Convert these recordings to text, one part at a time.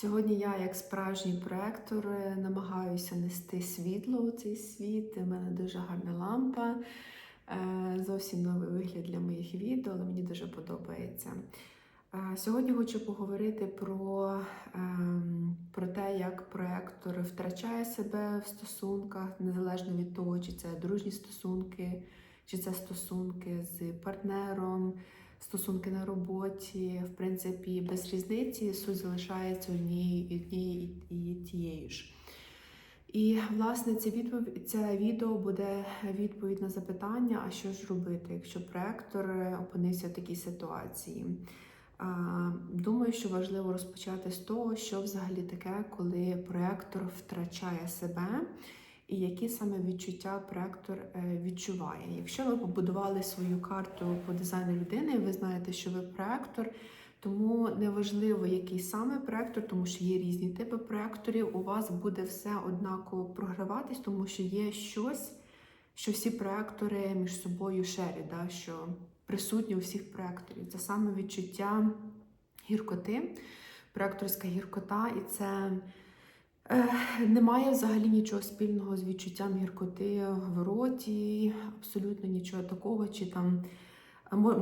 Сьогодні я, як справжній проектор, намагаюся нести світло у цей світ. У мене дуже гарна лампа, Е, зовсім новий вигляд для моїх відео, але мені дуже подобається. Е, Сьогодні хочу поговорити про, ем, про те, як проектор втрачає себе в стосунках, незалежно від того, чи це дружні стосунки, чи це стосунки з партнером, стосунки на роботі. В принципі, без різниці суть залишається однією і тією ж. І власне це відповідь це відео буде відповідь на запитання: а що ж робити, якщо проектор опинився в такій ситуації. Думаю, що важливо розпочати з того, що взагалі таке, коли проектор втрачає себе, і які саме відчуття проектор е, відчуває. Якщо ви побудували свою карту по дизайну людини, ви знаєте, що ви проектор. Тому неважливо, який саме проектор, тому що є різні типи проекторів. У вас буде все однаково програватись, тому що є щось, що всі проектори між собою шерять, да, що присутні у всіх проекторів. Це саме відчуття гіркоти, проекторська гіркота, і це немає взагалі нічого спільного з відчуттям гіркоти в роті, абсолютно нічого такого, чи там.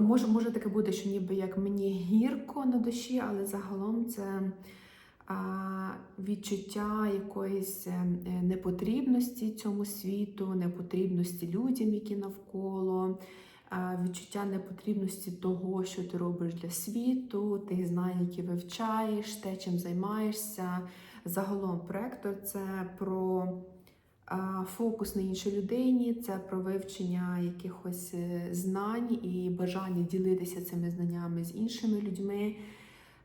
Може, може таке буде, що ніби як мені гірко на душі, але загалом це відчуття якоїсь е, непотрібності цьому світу, непотрібності людям, які навколо, відчуття непотрібності того, що ти робиш для світу, тих знань, які вивчаєш, те, чим займаєшся. Загалом проектор це про Фокус на іншій людині це про вивчення якихось е, знань і бажання ділитися цими знаннями з іншими людьми.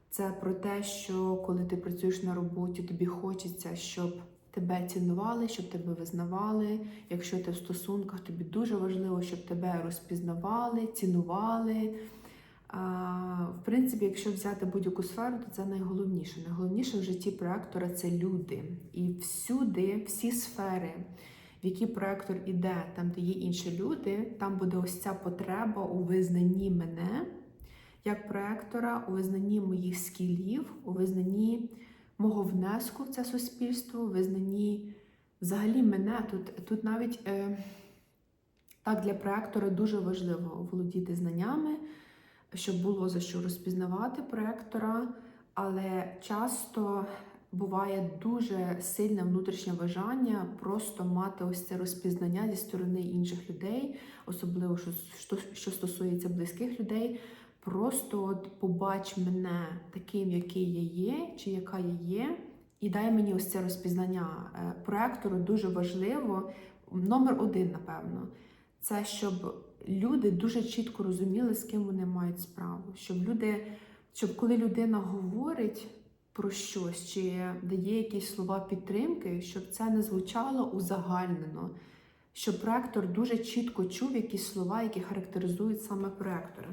Це про те, що коли ти працюєш на роботі, тобі хочеться, щоб тебе цінували, щоб тебе визнавали. Якщо ти в стосунках, тобі дуже важливо, щоб тебе розпізнавали, цінували. В принципі, якщо взяти будь-яку сферу, то це найголовніше. Найголовніше в житті проектора це люди. І всюди, всі сфери, в які проектор іде, там, де є інші люди, там буде ось ця потреба у визнанні мене як проектора, у визнанні моїх скілів, у визнанні мого внеску в це суспільство, у визнанні взагалі мене. Тут, тут навіть е, так для проектора дуже важливо володіти знаннями щоб було за що розпізнавати проектора, але часто буває дуже сильне внутрішнє бажання просто мати ось це розпізнання зі сторони інших людей, особливо що, що, стосується близьких людей. Просто от побач мене таким, який я є, чи яка я є, і дай мені ось це розпізнання. Е, Проектору дуже важливо, номер один, напевно, це щоб люди дуже чітко розуміли, з ким вони мають справу. Щоб люди, щоб коли людина говорить про щось чи дає якісь слова підтримки, щоб це не звучало узагальнено. Щоб проектор дуже чітко чув якісь слова, які характеризують саме проектора.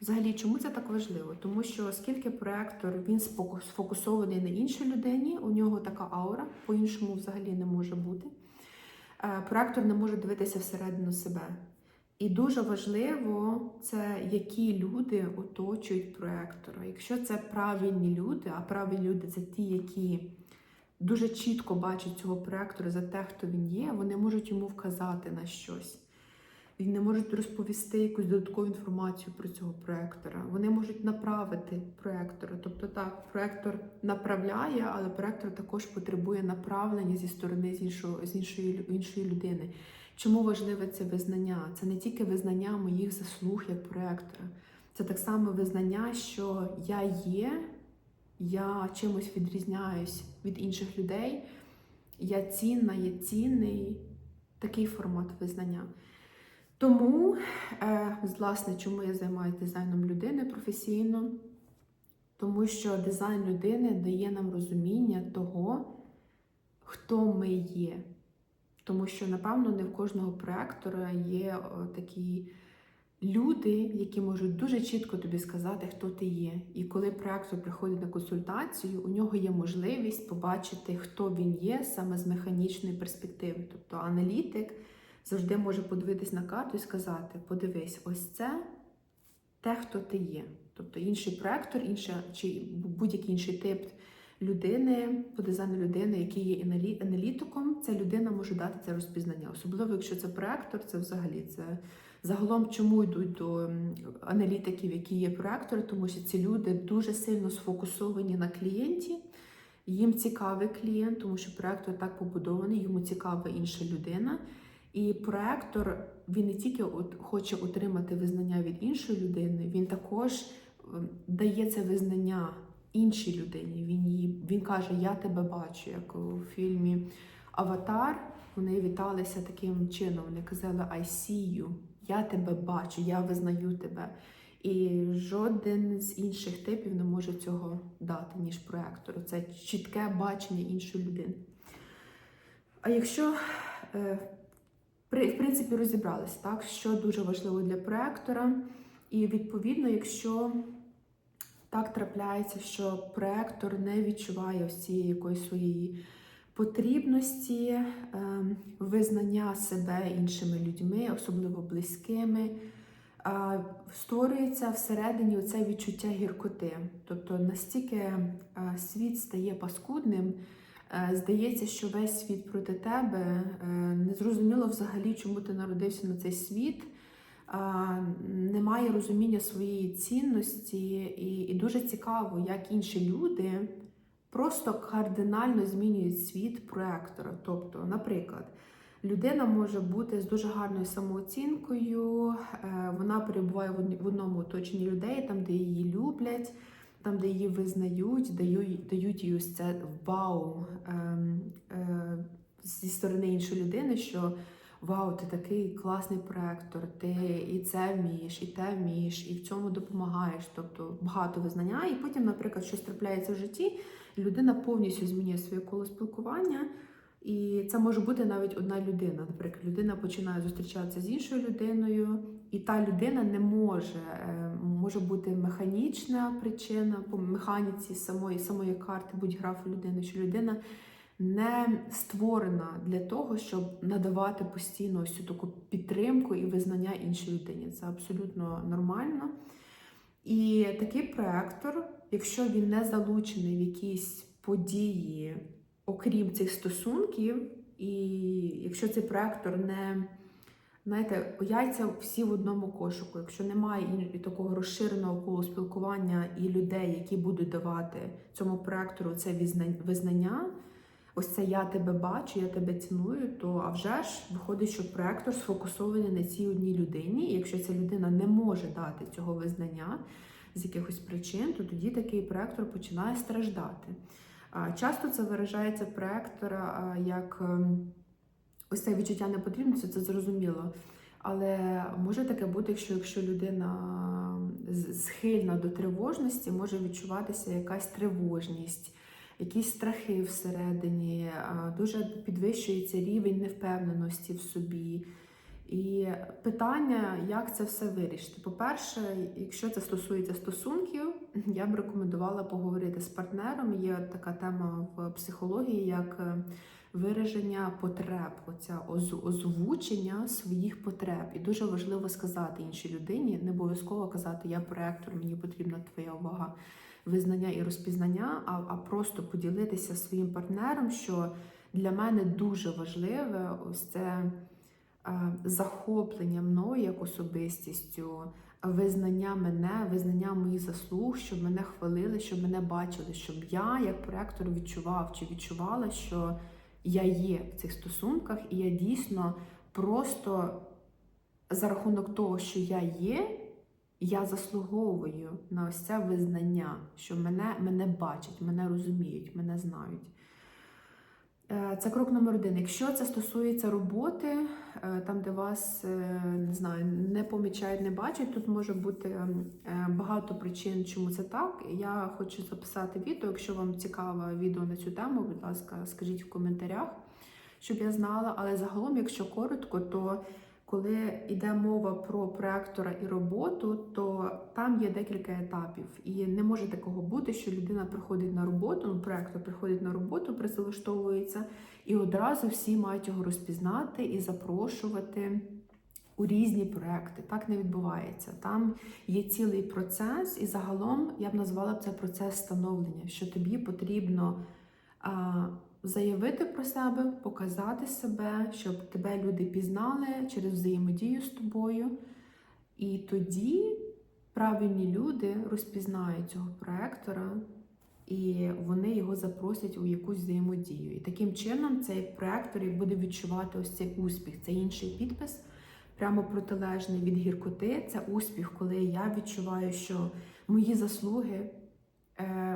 Взагалі, чому це так важливо? Тому що оскільки проектор він сфокусований на іншій людині, у нього така аура, по-іншому взагалі не може бути. Е, Проектор не може дивитися всередину себе. І дуже важливо це, які люди оточують проектора. Якщо це правильні люди, а правильні люди це ті, які дуже чітко бачать цього проектора за те, хто він є, вони можуть йому вказати на щось. Вони можуть розповісти якусь додаткову інформацію про цього проектора. Вони можуть направити проектора. Тобто так, проектор направляє, але проектор також потребує направлення зі сторони з іншого, з іншої, іншої людини. Чому важливе це визнання? Це не тільки визнання моїх заслуг як проектора, це так само визнання, що я є, я чимось відрізняюсь від інших людей, я цінна, я цінний такий формат визнання. Тому, е, власне, чому я займаюся дизайном людини професійно? Тому що дизайн людини дає нам розуміння того, хто ми є. Тому що, напевно, не в кожного проектора є о, такі люди, які можуть дуже чітко тобі сказати, хто ти є. І коли проектор приходить на консультацію, у нього є можливість побачити, хто він є саме з механічної перспективи. Тобто аналітик завжди може подивитись на карту і сказати: подивись, ось це те, хто ти є. Тобто інший проектор, інша, чи будь-який інший тип людини, по дизайну людини, який є аналі- аналітиком, ця людина може дати це розпізнання. Особливо, якщо це проектор, це взагалі це загалом чому йдуть до аналітиків, які є проектори, тому що ці люди дуже сильно сфокусовані на клієнті. Їм цікавий клієнт, тому що проектор так побудований, йому цікава інша людина. І проектор він не тільки от хоче отримати визнання від іншої людини, він також ем, дає це визнання іншій людині. Він її він каже: Я тебе бачу, як у фільмі Аватар. Вони віталися таким чином. Вони казали I see you, я тебе бачу, я визнаю тебе. І жоден з інших типів не може цього дати, ніж проектор. Це чітке бачення іншої людини. А якщо е, в принципі розібралися, так, що дуже важливо для проектора, і відповідно, якщо так трапляється, що проектор не відчуває ось цієї якоїсь своєї потрібності, ем, визнання себе іншими людьми, особливо близькими, створюється всередині оце відчуття гіркоти. Тобто настільки е, світ стає паскудним, е, здається, що весь світ проти тебе, е, незрозуміло взагалі, чому ти народився на цей світ. Немає розуміння своєї цінності, і, і дуже цікаво, як інші люди просто кардинально змінюють світ проектора. Тобто, наприклад, людина може бути з дуже гарною самооцінкою, е, вона перебуває в одному оточенні людей, там, де її люблять, там, де її визнають, дають, дають їй ось це вау ем, е, зі сторони іншої людини, що вау, ти такий класний проектор, ти і це вмієш, і те вмієш, і в цьому допомагаєш. Тобто багато визнання. І потім, наприклад, щось трапляється в житті, людина повністю змінює своє коло спілкування. І це може бути навіть одна людина. Наприклад, людина починає зустрічатися з іншою людиною, і та людина не може, е, може бути механічна причина по механіці самої самої карти будь-графу людини, що людина не створена для того, щоб надавати постійно цю таку підтримку і визнання іншій людині. Це абсолютно нормально. І такий проектор, якщо він не залучений в якісь події, окрім цих стосунків, і якщо цей проектор не знаєте, яйця всі в одному кошику, якщо немає і такого розширеного колу спілкування і людей, які будуть давати цьому проектору це визнання, ось це я тебе бачу, я тебе ціную, то а вже ж виходить, що проектор сфокусований на цій одній людині. І якщо ця людина не може дати цього визнання з якихось причин, то тоді такий проектор починає страждати. Часто це виражається проектора як ем, ось це відчуття непотрібності, це зрозуміло. Але може таке бути, якщо, якщо людина схильна до тривожності, може відчуватися якась тривожність, якісь страхи всередині, дуже підвищується рівень невпевненості в собі. І питання, як це все вирішити. По-перше, якщо це стосується стосунків, я б рекомендувала поговорити з партнером. Є така тема в психології, як е, вираження потреб, оця озвучення своїх потреб. І дуже важливо сказати іншій людині, не обов'язково казати Я проектор, мені потрібна твоя увага, визнання і розпізнання, а, а просто поділитися своїм партнером, що для мене дуже важливе ось це е, захоплення мною як особистістю, визнання мене, визнання моїх заслуг, щоб мене хвалили, щоб мене бачили, щоб я як проектор відчував чи відчувала, що я є в цих стосунках, і я дійсно просто за рахунок того, що я є, я заслуговую на ось це визнання, що мене, мене бачать, мене розуміють, мене знають. Е, Це крок номер один. Якщо це стосується роботи, е, там, де вас е, не знаю, не помічають, не бачать, тут може бути е, багато причин, чому це так. Я хочу записати відео. Якщо вам цікаве відео на цю тему, будь ласка, скажіть в коментарях, щоб я знала. Але загалом, якщо коротко, то коли йде мова про проектора і роботу, то там є декілька етапів. І не може такого бути, що людина приходить на роботу, ну, проектор приходить на роботу, працевлаштовується, і одразу всі мають його розпізнати і запрошувати у різні проекти. Так не відбувається. Там є цілий процес, і загалом я б назвала б це процес становлення, що тобі потрібно а, заявити про себе, показати себе, щоб тебе люди пізнали через взаємодію з тобою. І тоді правильні люди розпізнають цього проектора, і вони його запросять у якусь взаємодію. І таким чином цей проектор буде відчувати ось цей успіх. Це інший підпис, прямо протилежний від гіркоти. Це успіх, коли я відчуваю, що мої заслуги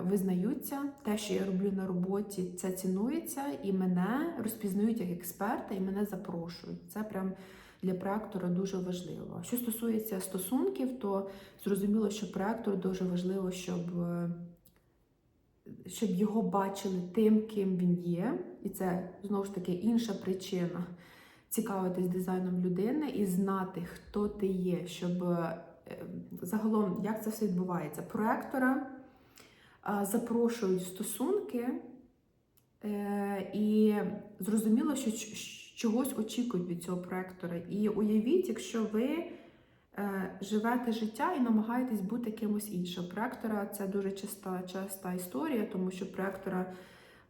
визнаються, те, що я роблю на роботі, це цінується, і мене розпізнають як експерта, і мене запрошують. Це прям для проектора дуже важливо. Що стосується стосунків, то зрозуміло, що проектору дуже важливо, щоб, е, щоб його бачили тим, ким він є, і це знову ж таки інша причина цікавитись дизайном людини і знати, хто ти є, щоб е, загалом як це все відбувається. Проектора запрошують стосунки, е, і зрозуміло, що чогось очікують від цього проектора. І уявіть, якщо ви е, живете життя і намагаєтесь бути кимось іншим. Проектора це дуже часта, часта історія, тому що проектора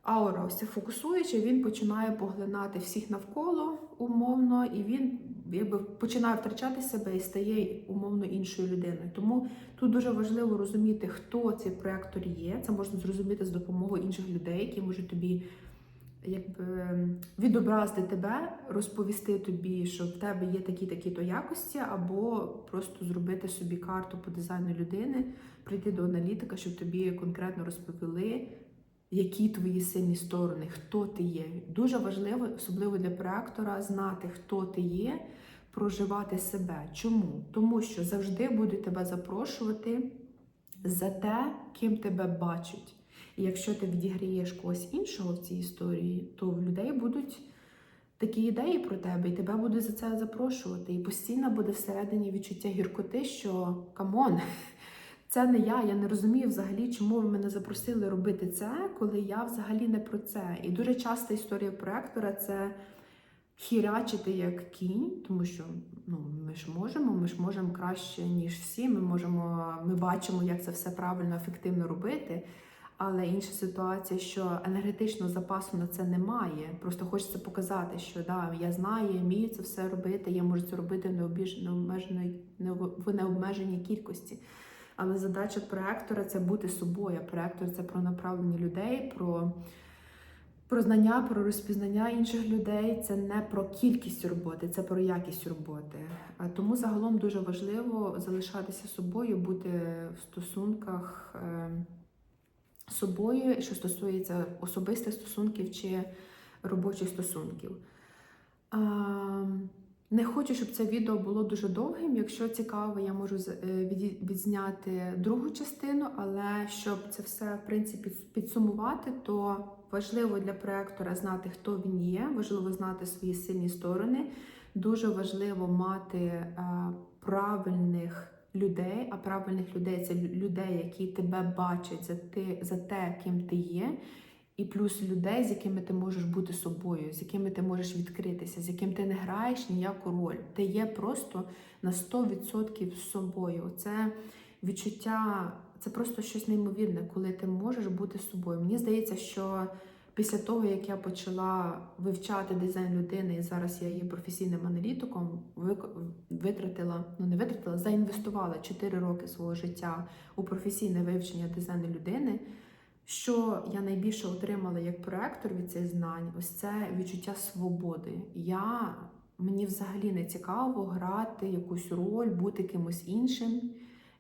аура ось ця фокусуюча, він починає поглинати всіх навколо умовно, і він якби починає втрачати себе і стає умовно іншою людиною. Тому тут дуже важливо розуміти, хто цей проектор є. Це можна зрозуміти з допомогою інших людей, які можуть тобі якби відобразити тебе, розповісти тобі, що в тебе є такі-такі то якості, або просто зробити собі карту по дизайну людини, прийти до аналітика, щоб тобі конкретно розповіли, які твої сильні сторони, хто ти є. Дуже важливо, особливо для проектора, знати, хто ти є, проживати себе. Чому? Тому що завжди будуть тебе запрошувати за те, ким тебе бачать. І якщо ти відіграєш когось іншого в цій історії, то в людей будуть такі ідеї про тебе, і тебе будуть за це запрошувати. І постійно буде всередині відчуття гіркоти, що камон, це не я. Я не розумію взагалі, чому ви мене запросили робити це, коли я взагалі не про це. І дуже часто історія проектора це хірячити як кінь, тому що ну, ми ж можемо, ми ж можемо краще, ніж всі. Ми можемо, ми бачимо, як це все правильно, ефективно робити. Але інша ситуація, що енергетичного запасу на це немає. Просто хочеться показати, що да, я знаю, я вмію це все робити, я можу це робити в необмеженій кількості. Але задача проектора це бути собою. Проектор це про направлення людей, про, про знання, про розпізнання інших людей. Це не про кількість роботи, це про якість роботи. Тому загалом дуже важливо залишатися собою, бути в стосунках. е, з собою, що стосується особистих стосунків чи робочих стосунків. Не хочу, щоб це відео було дуже довгим. Якщо цікаво, я можу е, відзняти другу частину, але щоб це все в принципі підсумувати, то важливо для проектора знати, хто він є, важливо знати свої сильні сторони. Дуже важливо мати е, правильних людей, а правильних людей це лю- людей, які тебе бачать за ти за те, ким ти є, і плюс людей, з якими ти можеш бути собою, з якими ти можеш відкритися, з яким ти не граєш ніяку роль. Ти є просто на 100% з собою. Це відчуття, це просто щось неймовірне, коли ти можеш бути собою. Мені здається, що після того, як я почала вивчати дизайн людини, і зараз я є професійним аналітиком, витратила, ну не витратила, заінвестувала 4 роки свого життя у професійне вивчення дизайну людини. Що я найбільше отримала як проектор від цих знань, ось це відчуття свободи. Я мені взагалі не цікаво грати якусь роль, бути кимось іншим.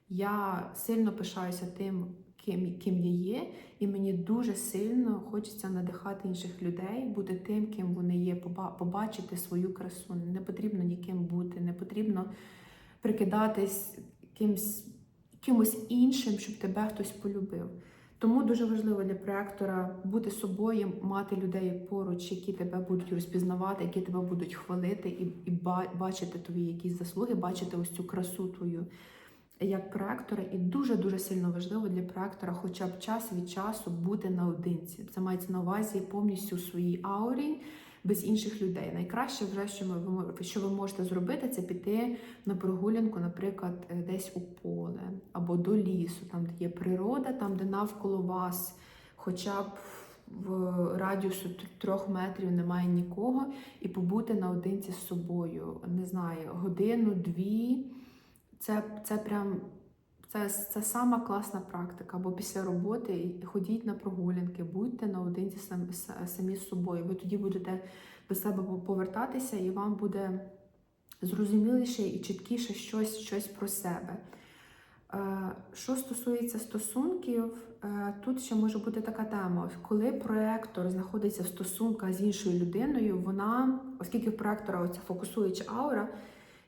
Я сильно пишаюся тим, ким, ким я є, і мені дуже сильно хочеться надихати інших людей, бути тим, ким вони є, побачити свою красу. Не потрібно ніким бути, не потрібно прикидатись кимсь, кимось іншим, щоб тебе хтось полюбив. Тому дуже важливо для проектора бути собою, мати людей поруч, які тебе будуть розпізнавати, які тебе будуть хвалити і, і бачити твої якісь заслуги, бачити ось цю красу твою як проектора. І дуже дуже сильно важливо для проектора, хоча б час від часу бути наодинці. Це мається на увазі повністю своїй аурі, без інших людей. Найкраще, вже, що ми що ви можете зробити, це піти на прогулянку, наприклад, е, десь у поле або до лісу, там де є природа, там де навколо вас, хоча б в радіусу трьох метрів немає нікого, і побути наодинці з собою. Не знаю, годину, дві. Це, це прям це, це сама класна практика. Бо після роботи ходіть на прогулянки, будьте наодинці сам, самі з собою. Ви тоді будете до себе повертатися, і вам буде зрозуміліше і чіткіше щось, щось про себе. Е, Що стосується стосунків, е, тут ще може бути така тема. Коли проектор знаходиться в стосунках з іншою людиною, вона, оскільки в проектора оця фокусуюча аура,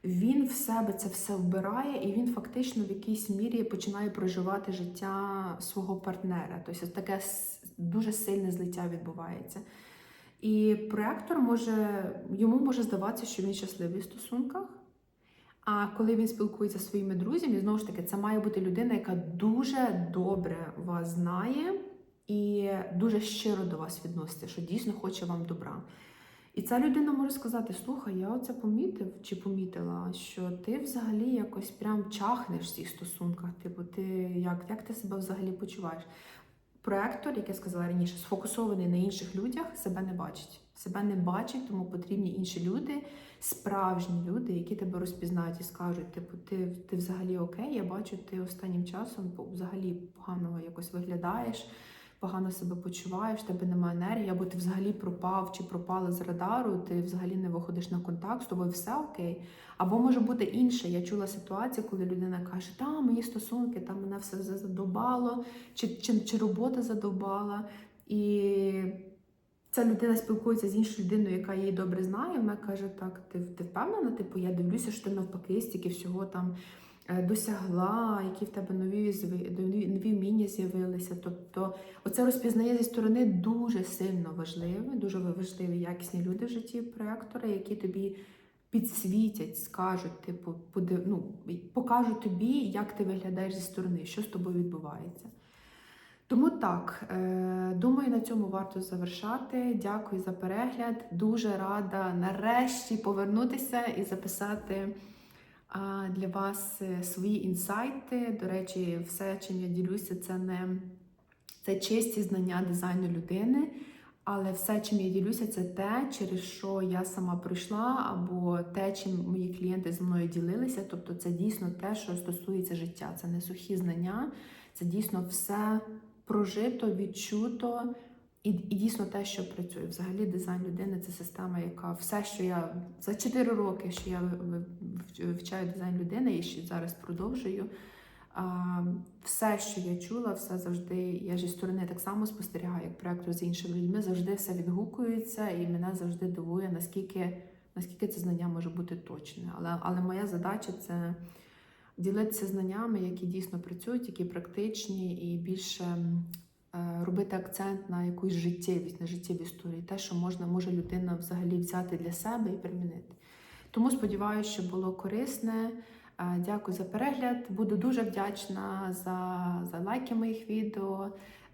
він в себе це все вбирає, і він фактично в якійсь мірі починає проживати життя свого партнера. Тобто таке дуже сильне злиття відбувається. І проектор може, йому може здаватися, що він щасливий в стосунках. А коли він спілкується зі своїми друзями, знову ж таки, це має бути людина, яка дуже добре вас знає і дуже щиро до вас відноситься, що дійсно хоче вам добра. І ця людина може сказати: слухай, я оце помітив чи помітила, що ти взагалі якось прям чахнеш в цих стосунках. Типу, ти як, як ти себе взагалі почуваєш? Проектор, як я сказала раніше, сфокусований на інших людях, себе не бачить. Себе не бачить, тому потрібні інші люди, справжні люди, які тебе розпізнають і скажуть, типу, ти, ти взагалі окей, я бачу, ти останнім часом взагалі погано якось виглядаєш, погано себе почуваєш, в тебе немає енергії, або ти взагалі пропав чи пропала з радару, ти взагалі не виходиш на контакт, з тобою все окей. Або може бути інше. Я чула ситуацію, коли людина каже, та мої стосунки, там мене все задобало, чи, чи, чи робота задобала. І ця людина спілкується з іншою людиною, яка її добре знає. Вона каже: Так, ти, ти впевнена? Типу, я дивлюся, що ти навпаки стільки всього там досягла, які в тебе нові нові, вміння з'явилися. Тобто, оце розпізнає зі сторони дуже сильно важливе, дуже важливі якісні люди в житті проектора, які тобі підсвітять, скажуть, типу, подив, ну, покажуть тобі, як ти виглядаєш зі сторони, що з тобою відбувається. Тому так, е, думаю, на цьому варто завершати. Дякую за перегляд. Дуже рада нарешті повернутися і записати для вас е, свої інсайти. До речі, все, чим я ділюся, це не це чисті знання дизайну людини. Але все, чим я ділюся, це те, через що я сама пройшла, або те, чим мої клієнти зі мною ділилися. Тобто, це дійсно те, що стосується життя. Це не сухі знання, це дійсно все прожито, відчуто і, і дійсно те, що працює. Взагалі, дизайн людини це система, яка все, що я за 4 роки, що я ви- ви- вивчаю дизайн людини і ще зараз продовжую. Все, що я чула, все завжди. Я ж зі сторони так само спостерігаю, як проектор з іншими людьми, завжди все відгукується, і мене завжди дивує, наскільки, наскільки це знання може бути точне. Але, але моя задача це ділитися знаннями, які дійсно працюють, які практичні, і більше робити акцент на якусь життєвість, на життєві історії, те, що можна може людина взагалі взяти для себе і примінити. Тому сподіваюся, що було корисне. Е, Дякую за перегляд. Буду дуже вдячна за, за лайки моїх відео.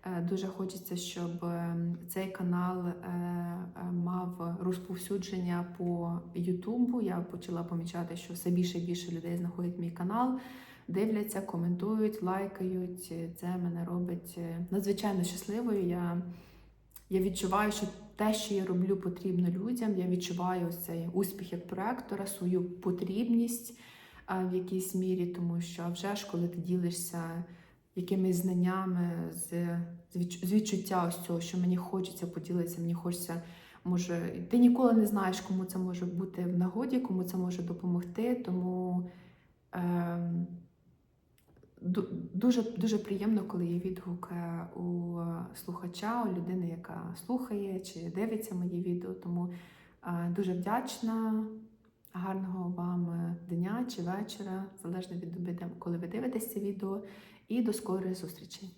Е, Дуже хочеться, щоб е, цей канал е, е, мав розповсюдження по Ютубу. Я почала помічати, що все більше і більше людей знаходять мій канал, дивляться, коментують, лайкають. Це мене робить е, надзвичайно щасливою. Я, я відчуваю, що те, що я роблю, потрібно людям. Я відчуваю цей успіх як проектора, свою потрібність в якійсь мірі, тому що вже ж, коли ти ділишся якимись знаннями з, відчуття ось цього, що мені хочеться поділитися, мені хочеться. Може, ти ніколи не знаєш, кому це може бути в нагоді, кому це може допомогти. Тому ем, дуже, дуже приємно, коли є відгук е, у слухача, у людини, яка слухає чи дивиться мої відео. Тому е, дуже вдячна. Гарного вам е, дня чи вечора, залежно від коли ви дивитесь це відео. І до скорої зустрічі!